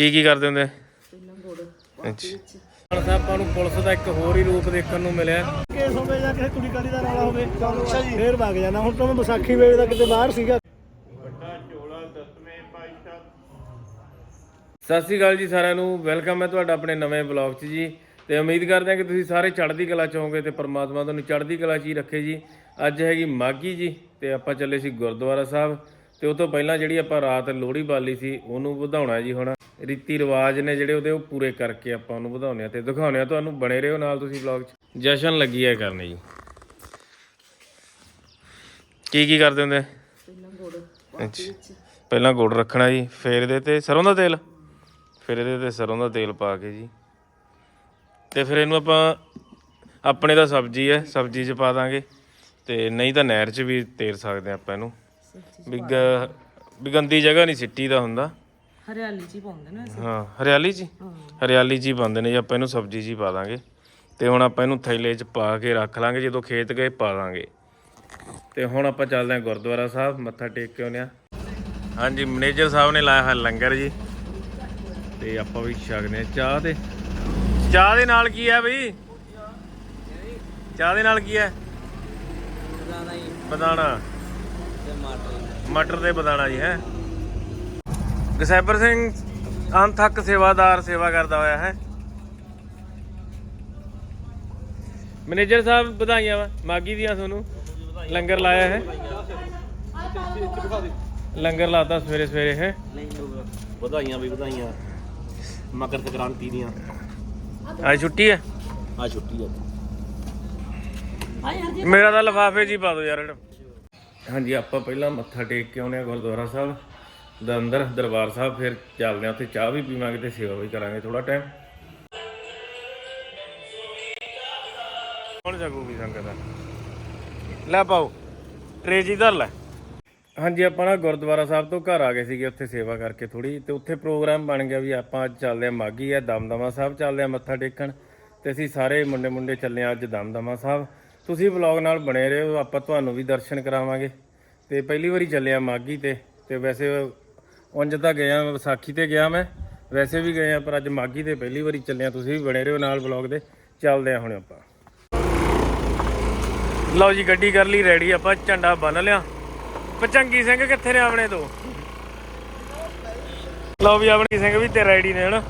ਕੀ ਕੀ ਕਰਦੇ ਹੁੰਦੇ? ਪਹਿਲਾਂ ਗੁੜ ਅੱਛਾ। ਹੁਣ ਤਾਂ ਆਪਾਂ ਨੂੰ ਪੁਲਿਸ ਦਾ ਇੱਕ ਹੋਰ ਹੀ ਰੂਪ ਦੇਖਣ ਨੂੰ ਮਿਲਿਆ। ਕੇਸ ਹੋਵੇ ਜਾਂ ਕਿਸੇ ਕੁੜੀ ਕਾੜੀ ਦਾ ਰੌਲਾ ਹੋਵੇ ਅੱਛਾ ਜੀ। ਫੇਰ ਵਗ ਜਾਣਾ। ਹੁਣ ਤਾਂ ਮੈਂ ਵਿਸਾਖੀ ਵੇਲੇ ਦਾ ਕਿਤੇ ਬਾਹਰ ਸੀਗਾ। ਸਤਿ ਸ੍ਰੀ ਅਕਾਲ ਜੀ ਸਾਰਿਆਂ ਨੂੰ। ਵੈਲਕਮ ਹੈ ਤੁਹਾਡਾ ਆਪਣੇ ਨਵੇਂ ਬਲੌਗ 'ਚ ਜੀ। ਤੇ ਉਮੀਦ ਕਰਦੇ ਹਾਂ ਕਿ ਤੁਸੀਂ ਸਾਰੇ ਚੜ੍ਹਦੀ ਕਲਾ 'ਚ ਹੋਵੋਗੇ ਤੇ ਪ੍ਰਮਾਤਮਾ ਤੁਹਾਨੂੰ ਚੜ੍ਹਦੀ ਕਲਾ 'ਚ ਹੀ ਰੱਖੇ ਜੀ। ਅੱਜ ਹੈਗੀ ਮਾਗੀ ਜੀ ਤੇ ਆਪਾਂ ਚੱਲੇ ਸੀ ਗੁਰਦੁਆਰਾ ਸਾਹਿਬ। ਤੇ ਉਹ ਤੋਂ ਪਹਿਲਾਂ ਜਿਹੜੀ ਆਪਾਂ ਰਾਤ ਲੋਹੜੀ ਬਾਲੀ ਸੀ ਉਹਨੂੰ ਵਧਾਉਣਾ ਜੀ ਹੁਣ। ਰੀਤੀ ਰਿਵਾਜ ਨੇ ਜਿਹੜੇ ਉਹਦੇ ਉਹ ਪੂਰੇ ਕਰਕੇ ਆਪਾਂ ਉਹਨੂੰ ਵਧਾਉਣੇ ਆ ਤੇ ਦਿਖਾਉਣੇ ਆ ਤੁਹਾਨੂੰ ਬਣੇ ਰਹੋ ਨਾਲ ਤੁਸੀਂ ਬਲੌਗ 'ਚ। ਜਸ਼ਨ ਲੱਗੀ ਹੈ ਕਰਨੇ ਜੀ। ਕੀ ਕੀ ਕਰਦੇ ਹੁੰਦੇ? ਪਹਿਲਾਂ ਗੁੜ ਅੱਛਾ। ਪਹਿਲਾਂ ਗੁੜ ਰੱਖਣਾ ਜੀ ਫਿਰ ਇਹਦੇ ਤੇ ਸਰੋਂ ਦਾ ਤੇਲ। ਫਿਰ ਇਹਦੇ ਤੇ ਸਰੋਂ ਦਾ ਤੇਲ ਪਾ ਕੇ ਜੀ। ਤੇ ਫਿਰ ਇਹਨੂੰ ਆਪਾਂ ਆਪਣੇ ਦਾ ਸਬਜ਼ੀ ਹੈ ਸਬਜ਼ੀ 'ਚ ਪਾ ਦਾਂਗੇ। ਤੇ ਨਹੀਂ ਤਾਂ ਨਹਿਰ 'ਚ ਵੀ ਤੇਰ ਸਕਦੇ ਆਪਾਂ ਇਹਨੂੰ। ਵੀ ਗੰਦੀ ਜਗ੍ਹਾ ਨਹੀਂ ਸਿੱਟੀ ਦਾ ਹੁੰਦਾ। ਹਰਿਆਲੀ ਹੀ ਪਾਉਂਦੇ ਨੇ ਹਾਂ ਹਰਿਆਲੀ ਹੀ? ਹਰਿਆਲੀ ਹੀ ਪਾਉਂਦੇ ਨੇ ਜੀ ਆਪਾਂ ਇਹਨੂੰ ਸਬਜ਼ੀ ਹੀ ਪਾ ਦਾਂਗੇ। ਤੇ ਹੁਣ ਆਪਾਂ ਇਹਨੂੰ ਥੈਲੇ 'ਚ ਪਾ ਕੇ ਰੱਖ ਲਾਂਗੇ ਜਦੋਂ ਖੇਤ ਗਏ ਪਾ ਦਾਂਗੇ। ਤੇ ਹੁਣ ਆਪਾਂ ਚੱਲਦੇ ਹਾਂ ਗੁਰਦੁਆਰਾ ਸਾਹਿਬ ਮੱਥਾ ਟੇਕ ਕੇ ਆਉਂਦੇ ਹਾਂ। ਹਾਂਜੀ ਮੈਨੇਜਰ ਸਾਹਿਬ ਨੇ ਲਾਇਆ ਹੋਇਆ ਲੰਗਰ ਜੀ। ਤੇ ਆਪਾਂ ਵੀ ਛਕਦੇ ਹਾਂ ਚਾਹ ਤੇ। ਚਾਹ ਦੇ ਨਾਲ ਕੀ ਹੈ ਬਈ? ਚਾਹ ਦੇ ਨਾਲ ਕੀ ਹੈ? ਬਦਾਣਾ ਮਟਰ। ਦੇ ਬਦਾਣਾ ਜੀ ਹੈ? ਗਸੈਬਰ ਸਿੰਘ ਅਨਥੱਕ ਸੇਵਾਦਾਰ ਸੇਵਾ ਕਰਦਾ ਹੋਇਆ ਹੈ। ਮੈਨੇਜਰ ਸਾਹਿਬ ਵਧਾਈਆਂ ਵਾ ਮਾਗੀ ਦੀਆਂ ਤੁਹਾਨੂੰ। ਲੰਗਰ ਲਾਇਆ ਹੈ। ਲੰਗਰ ਲਾਤਾ ਸਵੇਰੇ ਸਵੇਰੇ ਹੈ। ਵਧਾਈਆਂ ਵੀ ਵਧਾਈਆਂ। ਮਕਰ ਸੰਕ੍ਰਾਂਤੀ ਦੀਆਂ। ਅੱਜ ਛੁੱਟੀ ਹੈ? ਆ ਛੁੱਟੀ ਆ ਮੇਰਾ ਤਾਂ ਲਫਾਫੇ ਜੀ ਪਾ ਦਿਓ ਯਾਰ। ਹਾਂਜੀ ਆਪਾਂ ਪਹਿਲਾਂ ਮੱਥਾ ਟੇਕ ਕੇ ਆਉਨੇ ਆ ਗੁਰਦੁਆਰਾ ਸਾਹਿਬ। ਦਾ ਅੰਦਰ ਦਰਬਾਰ ਸਾਹਿਬ ਫਿਰ ਚੱਲਦੇ ਆ ਉੱਥੇ ਚਾਹ ਵੀ ਪੀਵਾਂਗੇ ਤੇ ਸੇਵਾ ਵੀ ਕਰਾਂਗੇ ਥੋੜਾ ਟਾਈਮ ਕੌਣ ਜਾਗੂਗੀ ਸੰਗਤ ਦਾ ਲੈ ਪਾਓ ਟਰੇ ਜੀ ਧਰ ਲੈ। ਹਾਂਜੀ ਆਪਾਂ ਨਾ ਗੁਰਦੁਆਰਾ ਸਾਹਿਬ ਤੋਂ ਘਰ ਆ ਗਏ ਸੀਗੇ ਉੱਥੇ ਸੇਵਾ ਕਰਕੇ ਥੋੜੀ ਤੇ ਉੱਥੇ ਪ੍ਰੋਗਰਾਮ ਬਣ ਗਿਆ ਵੀ ਆਪਾਂ ਅੱਜ ਚੱਲਦੇ ਆ ਮਾਗੀ ਆ ਦਮਦਮਾ ਸਾਹਿਬ ਚੱਲਦੇ ਆ ਮੱਥਾ ਟੇਕਣ। ਤੇ ਅਸੀਂ ਸਾਰੇ ਮੁੰਡੇ ਮੁੰਡੇ ਚੱਲੇ ਆ ਅੱਜ ਦਮਦਮਾ ਸਾਹਿਬ। ਤੁਸੀਂ ਵਲੌਗ ਨਾਲ ਬਣੇ ਰਹੋ ਆਪਾਂ ਤੁਹਾਨੂੰ ਵੀ ਦਰਸ਼ਨ ਕਰਾਵਾਂਗੇ। ਤੇ ਪਹਿਲੀ ਵਾਰੀ ਚੱਲੇ ਆ ਮਾਗੀ ਤੇ ਤੇ ਵੈਸੇ ਉਂਝ ਤਾਂ ਗਿਆ, ਵਿਸਾਖੀ ਤੇ ਗਿਆ ਮੈਂ। ਵੈਸੇ ਵੀ ਗਏ ਆ, ਪਰ ਅੱਜ ਮਾਗੀ ਤੇ ਪਹਿਲੀ ਵਾਰੀ ਚੱਲੇ ਆ। ਤੁਸੀਂ ਵੀ ਬਣੇ ਰਹੋ ਨਾਲ ਵਲੌਗ ਦੇ। ਚੱਲਦੇ ਆ ਹੁਣ ਆਪਾਂ। ਲਓ ਜੀ, ਗੱਡੀ ਕਰ ਲਈ ਰੈਡੀ ਆਪਾਂ, ਝੰਡਾ ਬੰਨ ਲਿਆ। ਪਚੰਗੀ ਸਿੰਘ ਕਿੱਥੇ ਨੇ ਆਪਣੇ ਤੋਂ? ਲਓ ਵੀ, ਆਪਣੀ ਸਿੰਘ ਵੀ ਤੇ ਰੈਡੀ ਨੇ, ਹਨਾ?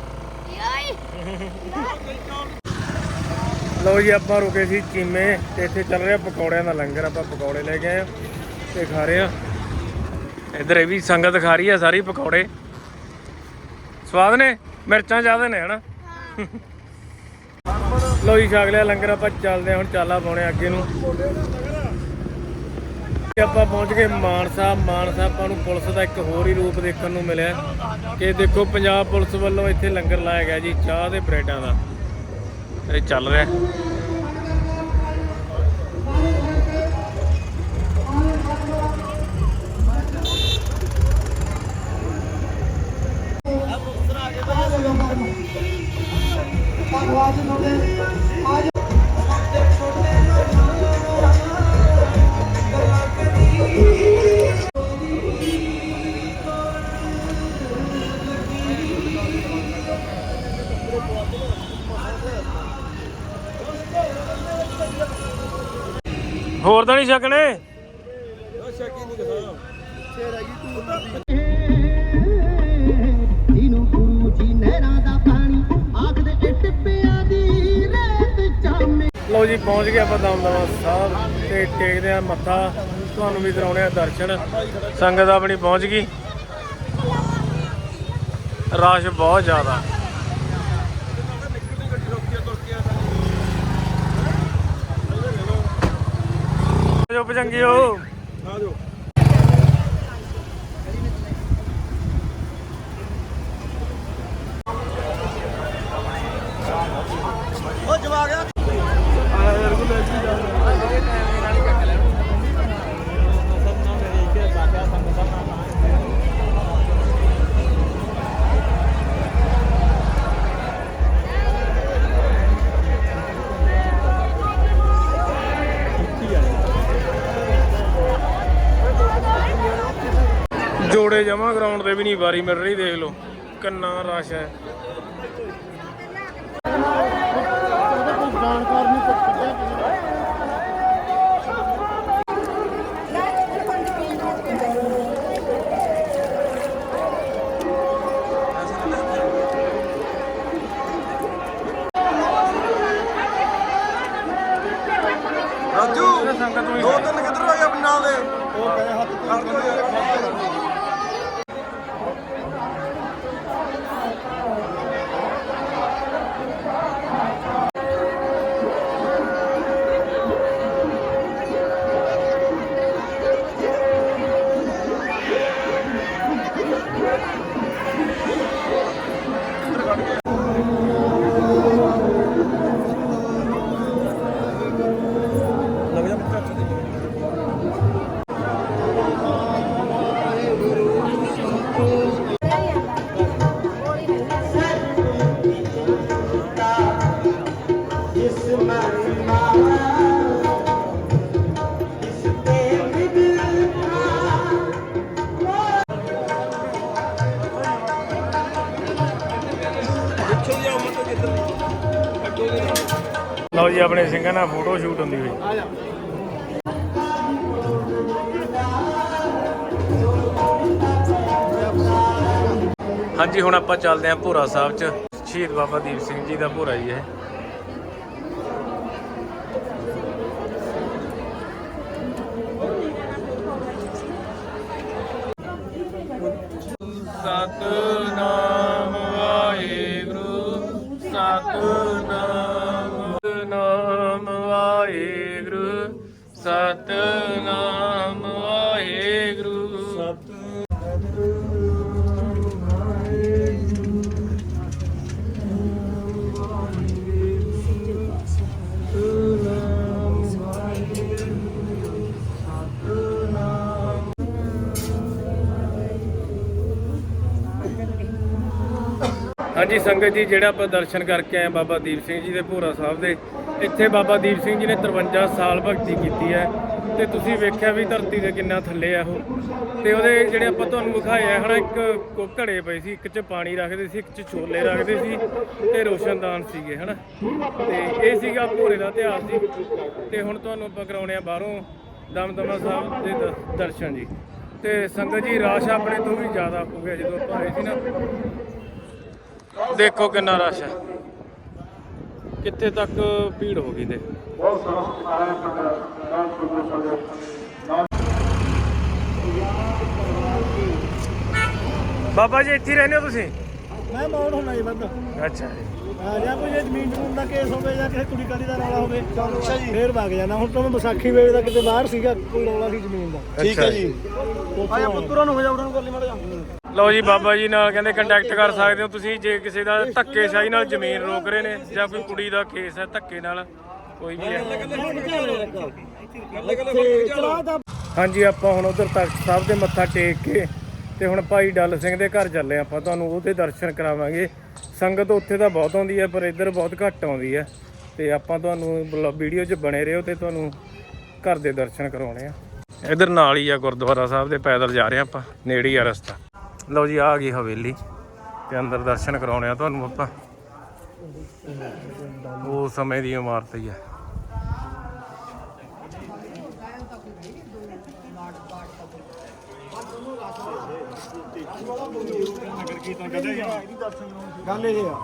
ਲਓ ਜੀ, ਆਪਾਂ ਰੁਕੇ ਸੀ ਚੀਮੇ। ਤੇ ਇੱਥੇ ਚੱਲ ਰਿਹਾ ਪਕੌੜਿਆਂ ਦਾ ਲੰਗਰ, ਆਪਾਂ ਪਕੌੜੇ ਲੈ ਕੇ ਆਏ ਆ ਤੇ ਖਾ ਰਹੇ ਆ। ਇੱਧਰ ਇਹ ਵੀ ਸੰਗਤ ਖਾ ਰਹੀ ਆ ਸਾਰੀ ਪਕੌੜੇ। ਸਵਾਦ ਨੇ? ਮਿਰਚਾਂ ਜ਼ਿਆਦਾ ਨੇ, ਹਨਾ? ਲਓ ਜੀ, ਛਕ ਲਿਆ ਲੰਗਰ, ਆਪਾਂ ਚੱਲਦੇ ਹਾਂ ਹੁਣ ਚਾਲਾ ਪਾਉਣੇ ਅੱਗੇ ਨੂੰ। ਆਪਾਂ ਪਹੁੰਚ ਗਏ ਮਾਨਸਾ। ਮਾਨਸਾ ਆਪਾਂ ਨੂੰ ਪੁਲਿਸ ਦਾ ਇੱਕ ਹੋਰ ਹੀ ਰੂਪ ਦੇਖਣ ਨੂੰ ਮਿਲਿਆ। ਕਿ ਦੇਖੋ, ਪੰਜਾਬ ਪੁਲਿਸ ਵੱਲੋਂ ਇੱਥੇ ਲੰਗਰ ਲਾਇਆ ਗਿਆ ਜੀ, ਚਾਹ ਤੇ ਬ੍ਰੈਡਾਂ ਦਾ। ਇਹ ਚੱਲ ਰਿਹਾ। ਹੋਰ ਤਾਂ ਨਹੀਂ ਛਕਣੇ? ਲਓ ਜੀ ਪਹੁੰਚ ਗਏ ਆਪਾਂ ਦਮਦਮਾ ਸਾਹਿਬ ਤੇ ਟੇਕਦੇ ਆ ਮੱਥਾ। ਤੁਹਾਨੂੰ ਵੀ ਕਰਾਉਣੇ ਆ ਦਰਸ਼ਨ। ਸੰਗਤ ਆਪਣੀ ਪਹੁੰਚ ਗਈ। ਰਸ਼ ਬਹੁਤ ਜ਼ਿਆਦਾ। ਜੋ ਪਜੰਗਿਓ ਉਹ ਜਮਾ ਗਰਾਊਂਡ ਤੇ ਵੀ ਨਹੀਂ ਵਾਰੀ ਮਿਲ ਰਹੀ ਦੇਖ ਲਓ। ਕਿੰਨਾ ਰਸ਼ ਹੈ। ਸਿੰਘਾਂ ਨਾਲ ਫੋਟੋ ਸ਼ੂਟ ਹੁੰਦੀ ਹੋਈ। ਹਾਂਜੀ, ਹੁਣ ਆਪਾਂ ਚੱਲਦੇ ਹਾਂ ਭੋਰਾ ਸਾਹਿਬ ਚ। ਸ਼ਹੀਦ ਬਾਬਾ ਦੀਪ ਸਿੰਘ ਜੀ ਦਾ ਭੋਰਾ ਹੀ ਹੈ ਸਤਨਾਮ ਵਾਹਿਗੁਰੂ। ਸਤ ਹਾਂਜੀ, ਸੰਗਤ ਜੀ, ਜਿਹੜਾ ਆਪਾਂ ਦਰਸ਼ਨ ਕਰਕੇ ਆਏ ਬਾਬਾ ਦੀਪ ਸਿੰਘ ਜੀ ਦੇ ਭੋਰਾ ਸਾਹਿਬ ਦੇ, ਇੱਥੇ ਬਾਬਾ ਦੀਪ ਸਿੰਘ ਜੀ ਨੇ 53 ਸਾਲ ਭਗਤੀ ਕੀਤੀ ਹੈ। ਤੇ ਤੁਸੀਂ ਵੇਖਿਆ ਵੀ ਧਰਤੀ ਦੇ ਕਿੰਨਾ ਥੱਲੇ ਆ ਉਹ। ਤੇ ਉਹਦੇ ਜਿਹੜੇ ਆਪਾਂ ਤੁਹਾਨੂੰ ਵਿਖਾਏ ਆ, ਹਨਾ, ਇੱਕ ਘੜੇ ਪਏ ਸੀ, ਇੱਕ 'ਚ ਪਾਣੀ ਰੱਖਦੇ ਸੀ, ਇੱਕ 'ਚ ਛੋਲੇ ਰੱਖਦੇ ਸੀ ਤੇ ਰੋਸ਼ਨਦਾਨ ਸੀਗੇ, ਹਨਾ। ਤੇ ਇਹ ਸੀਗਾ ਭੋਰੇ ਦਾ ਇਤਿਹਾਸ ਜੀ। ਤੇ ਹੁਣ ਤੁਹਾਨੂੰ ਆਪਾਂ ਕਰਾਉਣੇ ਆ ਬਾਹਰੋਂ ਦਮਦਮਾ ਸਾਹਿਬ ਦੇ ਦ- ਦਰਸ਼ਨ ਜੀ। ਤੇ ਸੰਗਤ ਜੀ, ਰਾਸ਼ ਆਪਣੇ ਤੋਂ ਵੀ ਜ਼ਿਆਦਾ ਹੋ ਗਿਆ ਜਦੋਂ ਆਪਾਂ ਆਏ ਸੀ ਨਾ। ਦੇਖੋ ਕਿੰਨਾ ਰਸ਼ ਹੈ ਕਿੱਥੇ ਤੱਕ ਭੀੜ ਹੋ ਗਈ ਦੇ ਬਾਬਾ ਜੀ ਇੱਥੇ ਰਹਿੰਦੇ ਹੋ ਤੁਸੀਂ? ਮੈਂ ਮੌਨ ਹੋਣਾ ਜੀ ਬੰਦ। ਅੱਛਾ ਜੀ। ਆ ਜਾਂ ਕੋਈ ਜੇ ਜ਼ਮੀਨ ਜਮੂਨ ਦਾ ਕੇਸ ਹੋਵੇ ਜਾਂ ਕਿਸੇ ਕੁੜੀ ਕਾੜੀ ਦਾ ਰੌਲਾ ਹੋਵੇ ਅੱਛਾ ਜੀ। ਫੇਰ ਵਗ ਜਾਣਾ। ਹੁਣ ਤਾਂ ਮੈਂ ਵਿਸਾਖੀ ਵੇਲੇ ਦਾ ਕਿਤੇ ਬਾਹਰ ਸੀਗਾ ਕੋਈ ਰੌਲਾ ਸੀ ਜ਼ਮੀਨ ਦਾ। ਠੀਕ ਹੈ ਜੀ। ਆਇਆ ਪੁੱਤਰਾਂ ਨੂੰ ਹੋ ਜਾ ਉਹਨਾਂ ਨੂੰ ਕਰ ਲਈ ਮੜ ਲਓ ਜੀ, ਬਾਬਾ ਜੀ ਨਾਲ ਕਹਿੰਦੇ ਕੰਟੈਕਟ ਕਰ ਸਕਦੇ ਹੋ ਤੁਸੀਂ, ਜੇ ਕਿਸੇ ਦਾ ਧੱਕੇਸ਼ਾਹੀ ਨਾਲ ਜ਼ਮੀਨ ਰੋਕ ਰਹੇ ਨੇ ਜਾਂ ਕੋਈ ਕੁੜੀ ਦਾ ਕੇਸ ਹੈ ਧੱਕੇ ਨਾਲ, ਕੋਈ ਵੀ ਹੈ। ਹਾਂਜੀ, ਆਪਾਂ ਹੁਣ ਉਧਰ ਤਖਤ ਸਾਹਿਬ ਦੇ ਮੱਥਾ ਟੇਕ ਕੇ ਤੇ ਹੁਣ ਭਾਈ ਡੱਲ ਸਿੰਘ ਦੇ ਘਰ ਚੱਲੇ ਆਪਾਂ ਤੁਹਾਨੂੰ, ਉਹਦੇ ਦਰਸ਼ਨ ਕਰਾਵਾਂਗੇ। ਸੰਗਤ ਉੱਥੇ ਤਾਂ ਬਹੁਤ ਆਉਂਦੀ ਹੈ, ਪਰ ਇੱਧਰ ਬਹੁਤ ਘੱਟ ਆਉਂਦੀ ਹੈ। ਤੇ ਆਪਾਂ ਤੁਹਾਨੂੰ ਵੀਡੀਓ 'ਚ ਬਣੇ ਰਹੋ ਤੇ ਤੁਹਾਨੂੰ ਘਰ ਦੇ ਦਰਸ਼ਨ ਕਰਾਉਣੇ ਆ। ਇੱਧਰ ਨਾਲ ਹੀ ਆ ਗੁਰਦੁਆਰਾ ਸਾਹਿਬ ਦੇ ਪੈਦਲ ਜਾ ਰਹੇ ਆ ਆਪਾਂ, ਨੇੜੇ ਹੀ ਆ ਰਸਤਾ। ਲਓ ਜੀ, ਆ ਗਈ ਹਵੇਲੀ ਤੇ ਅੰਦਰ ਦਰਸ਼ਨ ਕਰਾਉਣੇ ਆ ਤੁਹਾਨੂੰ ਆਪਾਂ। ਉਹ ਸਮੇਂ ਦੀ ਇਮਾਰਤ ਹੀ ਹੈ ਗੱਲ ਇਹ ਆ।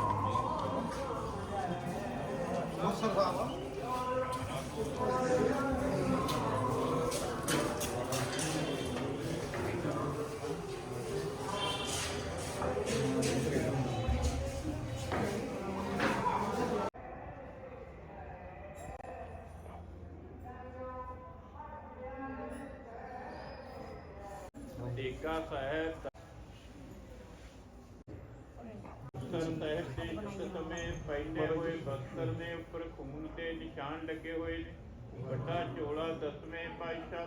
ਟੇਕਾ ਸਮੇਂ ਪੈਂਦੇ ਹੋਏ ਬਖਤਰ ਦੇ ਉੱਪਰ ਖੂਨ ਦੇ ਨਿਸ਼ਾਨ ਲੱਗੇ ਹੋਏ ਨੇ। ਵੱਡਾ ਝੋਲਾ ਦਸਵੇਂ ਪਾਤਸ਼ਾਹ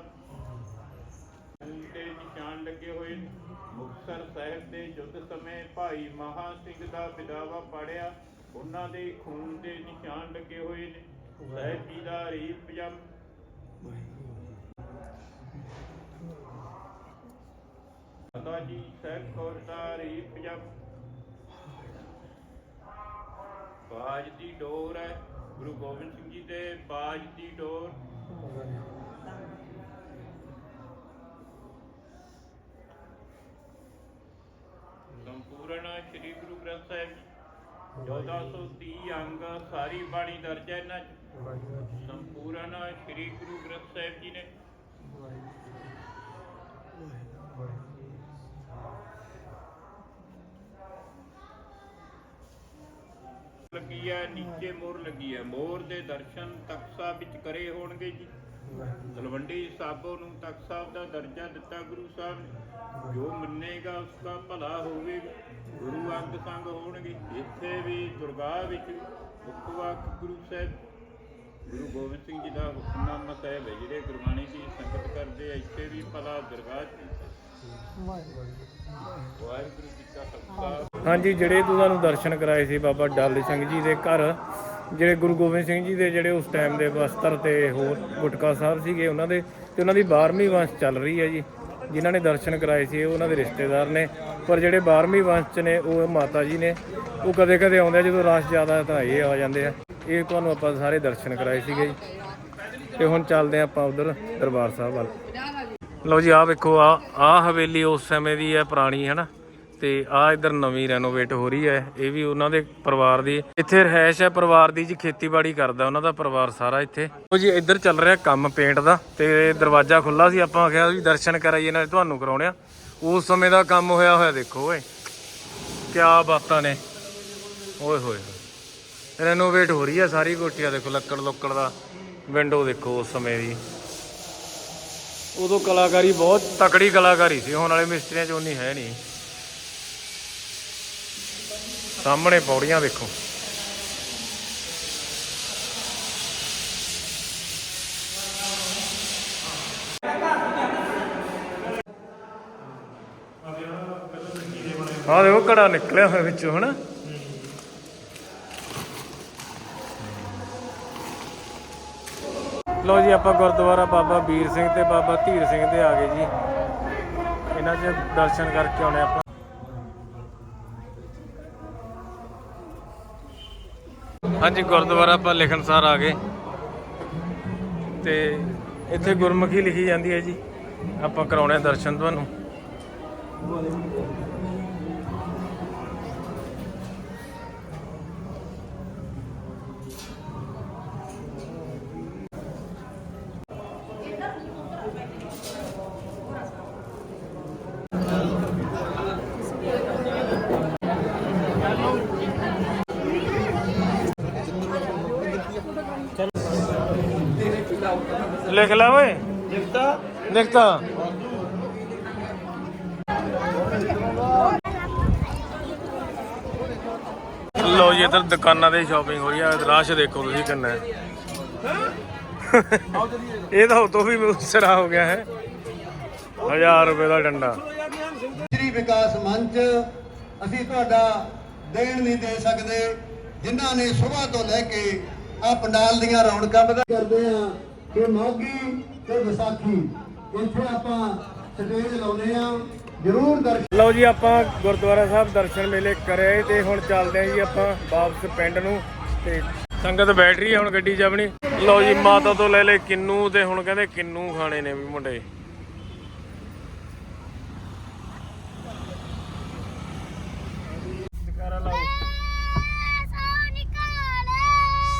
ਦੇ ਨਿਸ਼ਾਨ ਲੱਗੇ ਹੋਏ ਨੇ। ਮੁਕਤਸਰ ਸਾਹਿਬ ਦੇ ਯੁੱਧ ਸਮੇਂ ਭਾਈ ਮਹਾ ਸਿੰਘ ਦਾ ਵਿਦਾਵਾ ਪੜਿਆ। ਉਹਨਾਂ ਦੇ ਖੂਨ ਦੇ ਨਿਸ਼ਾਨ ਲੱਗੇ ਹੋਏ ਨੇ। ਸਾਹਿਬ ਜੀ ਦਾ ਰੀਪ ਪਜਮ ਮਾਤਾ ਜੀ ਸਾਹਿਬ ਕੌਰ ਦਾ ਰੀਪ ਪਜਮ ਬਾਜ ਦੀ ਡੋਰ ਹੈ। ਗੁਰੂ ਗੋਬਿੰਦ ਸਿੰਘ ਜੀ ਦੇ ਬਾਜ ਦੀ ਡੋਰ। ਸੰਪੂਰਨ ਸ੍ਰੀ ਗੁਰੂ ਗ੍ਰੰਥ ਸਾਹਿਬ ਜੀ। 1430 ਅੰਗ ਸਾਰੀ ਬਾਣੀ ਦਰਜ ਹੈ ਇਹਨਾਂ 'ਚ। ਸੰਪੂਰਨ ਸ੍ਰੀ ਗੁਰੂ ਗ੍ਰੰਥ ਸਾਹਿਬ ਜੀ ਨੇ। ਲੱਗੀ ਹੈ ਨੀਚੇ ਮੋਰ ਲੱਗੀ ਹੈ ਮੋਰ ਦੇ ਦਰਸ਼ਨ ਤਖਤ ਵਿੱਚ ਕਰੇ ਹੋਣਗੇ ਜੀ। ਤਲਵੰਡੀ ਸਾਬੋ ਨੂੰ ਤਖਤ ਸਾਹਿਬ ਦਾ ਦਰਜਾ ਦਿੱਤਾ ਗੁਰੂ ਸਾਹਿਬ ਨੇ। ਜੋ ਮੰਨੇਗਾ ਉਸ ਦਾ ਭਲਾ ਹੋਵੇਗਾ। ਗੁਰੂ ਅੰਗ ਸੰਗ ਹੋਣਗੇ। ਇੱਥੇ ਵੀ ਦੁਰਗਾਹ ਵਿੱਚ ਮੁੱਖ ਗੁਰੂ ਸਾਹਿਬ। ਗੁਰੂ ਗੋਬਿੰਦ ਸਿੰਘ ਜੀ ਦਾ ਹੁਕਮਨਾਮਾ ਸਾਹਿਬ ਹੈ ਜਿਹੜੇ ਗੁਰਬਾਣੀ ਦੀ ਸੰਗਤ ਕਰਦੇ ਆ, ਇੱਥੇ ਵੀ ਭਲਾ ਦਰਗਾਹ 'ਚ ਵਾਹਿਗੁਰੂ ਹਾਂਜੀ, ਜਿਹੜੇ ਤੁਹਾਨੂੰ ਦਰਸ਼ਨ ਕਰਾਏ ਸੀ ਬਾਬਾ ਡਾਲੀ ਸਿੰਘ ਜੀ ਦੇ ਘਰ, ਜਿਹੜੇ ਗੁਰੂ ਗੋਬਿੰਦ ਸਿੰਘ ਜੀ ਦੇ ਜਿਹੜੇ ਉਸ ਟਾਈਮ ਦੇ ਵਸਤਰ ਤੇ ਹੋਰ ਗੁਟਕਾ ਸਾਹਿਬ ਸੀਗੇ ਉਹਨਾਂ ਦੇ, ਤੇ ਉਹਨਾਂ ਦੀ 12ਵੀਂ ਵੰਸ਼ ਚੱਲ ਰਹੀ ਹੈ ਜੀ। ਜਿਨ੍ਹਾਂ ਨੇ ਦਰਸ਼ਨ ਕਰਾਏ ਸੀ ਉਹਨਾਂ ਦੇ ਰਿਸ਼ਤੇਦਾਰ ਨੇ। ਪਰ ਜਿਹੜੇ 12ਵੀਂ ਵੰਸ਼ 'ਚ ਨੇ, ਉਹ ਮਾਤਾ ਜੀ ਨੇ। ਉਹ ਕਦੇ ਕਦੇ ਆਉਂਦੇ ਆ, ਜਦੋਂ ਰਸ਼ ਜ਼ਿਆਦਾ ਤਾਂ ਇਹ ਆ ਜਾਂਦੇ ਆ। ਇਹ ਤੁਹਾਨੂੰ ਆਪਾਂ ਸਾਰੇ ਦਰਸ਼ਨ ਕਰਾਏ ਸੀਗੇ ਜੀ। ਤੇ ਹੁਣ ਚੱਲਦੇ ਆ ਆਪਾਂ ਉਧਰ ਦਰਬਾਰ ਸਾਹਿਬ ਵੱਲ। ਲਓ ਜੀ, ਆਹ ਵੇਖੋ ਆ ਆ ਹਵੇਲੀ ਉਸ ਸਮੇਂ ਦੀ ਹੈ, ਪੁਰਾਣੀ, ਹੈ ਨਾ? ਤੇ ਆ ਇਧਰ ਨਵੀਂ ਰੈਨੋਵੇਟ ਹੋ ਰਹੀ ਹੈ, ਇਹ ਵੀ ਉਹਨਾਂ ਦੇ ਪਰਿਵਾਰ ਦੀ। ਇੱਥੇ ਰਹਿائش ਹੈ, ਪਰਿਵਾਰ ਦੀ ਜੀ, ਖੇਤੀਬਾੜੀ ਕਰਦਾ ਉਹਨਾਂ ਦਾ ਪਰਿਵਾਰ ਸਾਰਾ ਇੱਥੇ। ਲਓ ਜੀ, ਇੱਧਰ ਚੱਲ ਰਿਹਾ ਕੰਮ ਪੇਂਟ ਦਾ, ਤੇ ਦਰਵਾਜ਼ਾ ਖੁੱਲਾ ਸੀ, ਆਪਾਂ ਆਖਿਆ ਵੀ ਦਰਸ਼ਨ ਕਰਾਈਏ ਨਾਲੇ ਤੁਹਾਨੂੰ ਕਰਾਉਣਿਆ ਉਸ ਸਮੇਂ ਦਾ ਕੰਮ ਹੋਇਆ ਹੋਇਆ, ਦੇਖੋ ਓਏ ਕੀ ਬਾਤਾਂ ਨੇ। ਓਏ ਹੋਏ ਰੈਨੋਵੇਟ ਹੋ ਰਹੀ ਹੈ ਸਾਰੀ ਕੋਟੀਆਂ ਦੇਖੋ ਲੱਕੜ ਲੁੱਕੜ ਦਾ ਵਿੰਡੋ ਦੇਖੋ ਉਸ ਸਮੇਂ ਦੀ। ਉਦੋਂ ਕਲਾਕਾਰੀ ਬਹੁਤ ਤਕੜੀ ਕਲਾਕਾਰੀ ਸੀ, ਹੁਣ ਵਾਲੇ ਮਿਸਤਰੀਆਂ 'ਚ ਉਨੀ ਹੈ ਨਹੀਂ। ਸਾਹਮਣੇ ਪੌੜੀਆਂ ਦੇਖੋ ਆਹ ਦੇਖੋ, ਘੜਾ ਨਿਕਲਿਆ ਹੋਇਆ ਵਿੱਚੋਂ, ਹਨਾ? ਲੋ ਜੀ, ਆਪਾਂ ਗੁਰਦੁਆਰਾ ਬਾਬਾ ਵੀਰ ਸਿੰਘ ਤੇ ਬਾਬਾ ਧੀਰ ਸਿੰਘ ਦੇ ਆ ਗਏ ਜੀ। ਇਹਨਾਂ 'ਚ ਦਰਸ਼ਨ ਕਰਕੇ ਆਉਣੇ ਆਪਾਂ। ਹਾਂਜੀ, ਗੁਰਦੁਆਰਾ ਆਪਾਂ ਲਿਖਣਸਾਰ ਆ ਗਏ। ਤੇ ਇੱਥੇ ਗੁਰਮੁਖੀ ਲਿਖੀ ਜਾਂਦੀ ਹੈ ਜੀ। ਆਪਾਂ ਕਰਾਉਣੇ ਦਰਸ਼ਨ ਤੁਹਾਨੂੰ। ਲਿਖ ਲਾ ਓਏ। ਲਿਖਤਾ ਲਿਖਤਾ ਲੋ ਜੀ ਇੱਧਰ ਦੁਕਾਨਾਂ ਤੇ ਸ਼ਾਪਿੰਗ ਹੋ ਰਹੀ ਹੈ ਰਾਸ਼ ਦੇਖੋ ਤੁਸੀਂ ਕਿੰਨਾ ਇਹ ਤਾਂ ਉਤੋਂ ਵੀ ਸਿਰਾ ਹੋ ਗਿਆ ਹੈ। 1000 ਰੁਪਏ ਦਾ ਡੰਡਾ। ਸ਼੍ਰੀ ਵਿਕਾਸ ਮੰਚ ਅਸੀਂ ਤੁਹਾਡਾ ਦੇਣ ਨਹੀਂ ਦੇ ਸਕਦੇ। ਜਿਨ੍ਹਾਂ ਨੇ ਸਵੇਰ ਤੋਂ ਲੈ ਕੇ ਆ ਪੰਡਾਲ ਦੀਆਂ ਰੌਣਕਾਂ ਵਧਾ ਕਰਦੇ ਆ ਕਿ ਮਾਘੀ ਤੇ ਵਿਸਾਖੀ ਇੱਥੇ ਆਪਾਂ ਸਟੇਜ ਲਾਉਨੇ ਆ ਜ਼ਰੂਰ ਦਰਸ਼ਨ ਲਓ ਜੀ ਆਪਾਂ ਗੁਰਦੁਆਰਾ ਸਾਹਿਬ ਦਰਸ਼ਨ ਮੇਲੇ ਕਰਿਆ ਤੇ ਹੁਣ ਚੱਲਦੇ ਆਂ ਜੀ ਆਪਾਂ ਵਾਪਸ ਪਿੰਡ ਨੂੰ ਤੇ ਸੰਗਤ ਬੈਠ ਰਹੀ ਹੈ ਹੁਣ ਗੱਡੀ 'ਚ ਆਪਣੀ। ਲਓ ਜੀ ਮਾਤਾ ਤੋਂ ਲੈ ਲੈ ਕਿੰਨੂ ਤੇ ਹੁਣ ਕਹਿੰਦੇ ਕਿੰਨੂ ਖਾਣੇ ਨੇ ਵੀ ਮੁੰਡੇ।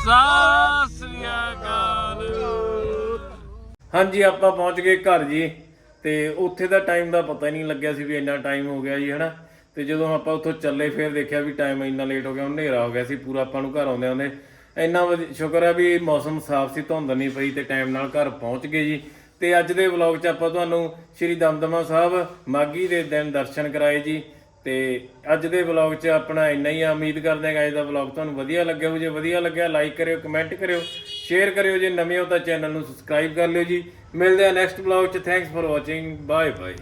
ਸਤਿ ਸ੍ਰੀ ਅਕਾਲ। ਹਾਂਜੀ, ਆਪਾਂ ਪਹੁੰਚ ਗਏ ਘਰ ਜੀ। ਤੇ ਉੱਥੇ ਦਾ ਟਾਈਮ ਦਾ ਪਤਾ ਹੀ ਨਹੀਂ ਲੱਗਿਆ ਸੀ ਵੀ ਇੰਨਾ ਟਾਈਮ ਹੋ ਗਿਆ ਜੀ, ਹਨਾ? ਤੇ ਜਦੋਂ ਆਪਾਂ ਉੱਥੋਂ ਚੱਲੇ, ਫਿਰ ਦੇਖਿਆ ਵੀ ਟਾਈਮ ਇੰਨਾ ਲੇਟ ਹੋ ਗਿਆ, ਹਨੇਰਾ ਹੋ ਗਿਆ ਸੀ ਪੂਰਾ, ਆਪਾਂ ਨੂੰ ਘਰ ਆਉਂਦੇ ਆਉਂਦੇ ਇੰਨਾ ਵਧੀ- ਸ਼ੁਕਰ ਹੈ ਵੀ ਮੌਸਮ ਸਾਫ਼ ਸੀ, ਧੁੰਦ ਨਹੀਂ ਪਈ ਤੇ ਟਾਈਮ ਨਾਲ ਘਰ ਪਹੁੰਚ ਗਏ ਜੀ। ਤੇ ਅੱਜ ਦੇ ਵਲੌਗ 'ਚ ਆਪਾਂ ਤੁਹਾਨੂੰ ਸ਼੍ਰੀ ਦਮਦਮਾ ਸਾਹਿਬ ਮਾਗੀ ਦੇ ਦਿਨ ਦਰਸ਼ਨ ਕਰਾਏ ਜੀ। ਤੇ ਅੱਜ ਦੇ ਵਲੌਗ 'ਚ ਆਪਣਾ ਇੰਨਾ ਹੀ ਆ। ਉਮੀਦ ਕਰਦੇ ਹਾਂ ਕਿ ਅੱਜ ਦਾ ਵਲੌਗ ਤੁਹਾਨੂੰ ਵਧੀਆ ਲੱਗਿਆ ਹੋ ਜੇ ਵਧੀਆ ਲੱਗਿਆ ਲਾਈਕ ਕਰਿਓ ਕਮੈਂਟ ਕਰਿਓ ਸ਼ੇਅਰ ਕਰਿਓ। ਜੇ ਨਵੇਂ ਹੋ ਤਾਂ ਚੈਨਲ ਨੂੰ ਸਬਸਕ੍ਰਾਈਬ ਕਰ ਲਿਓ ਜੀ। ਮਿਲਦੇ ਆ ਨੈਕਸਟ ਵਲੌਗ 'ਚ। Thanks for watching bye bye